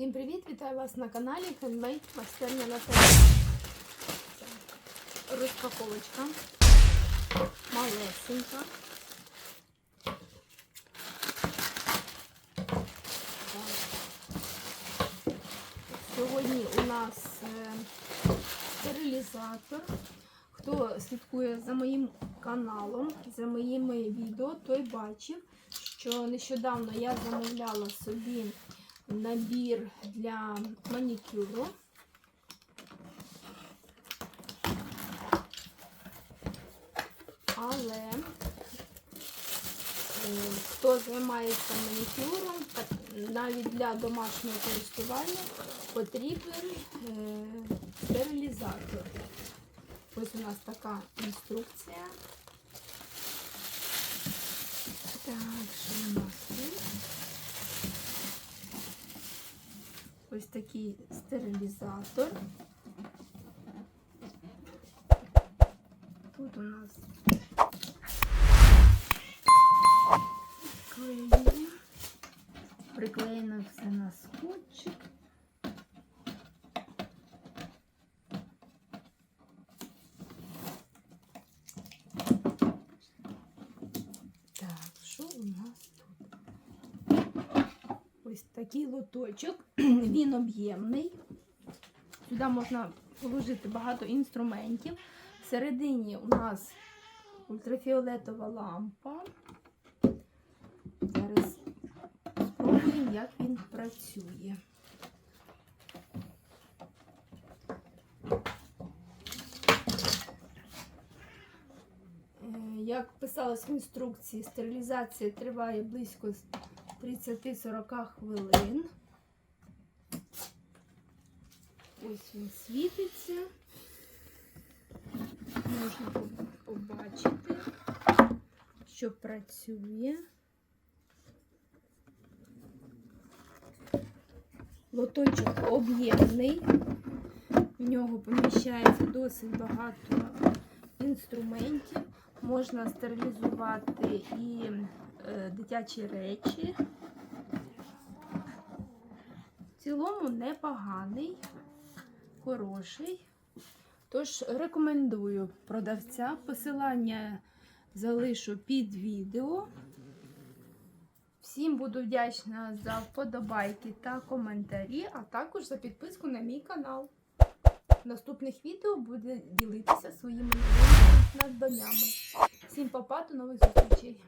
Всім привіт! Вітаю вас на каналі Handmade Майстерня на. Розпаковочка. Малесенька. Сьогодні у нас е, стерилізатор. Хто слідкує за моїм каналом, за моїми відео, той бачив, що нещодавно я замовляла собі набір для манікюру. Але е, хто займається манікюром, навіть для домашнього користування потрібен е, стерилізатор. Ось у нас така інструкція. Так, що у нас тут? Ось такий стерилізатор. Тут у нас клеєння. Приклеєно все на скотчик. Так, що у нас тут? Ось такий лоточок. Він об'ємний. Сюди можна положити багато інструментів. Всередині у нас ультрафіолетова лампа. Зараз спробуємо, як він працює. Е, Як писалось в інструкції, стерилізація триває близько 30-40 хвилин. Ось він світиться. Можна побачити, що працює. Лоточок об'ємний. В нього поміщається досить багато інструментів. Можна стерилізувати і дитячі речі. В цілому непоганий, хороший. Тож рекомендую продавця. Посилання залишу під відео. Всім буду вдячна за вподобайки та коментарі, а також за підписку на мій канал. В наступних відео буде ділитися своїми новими надбаннями. Всім папа, до нових зустрічей!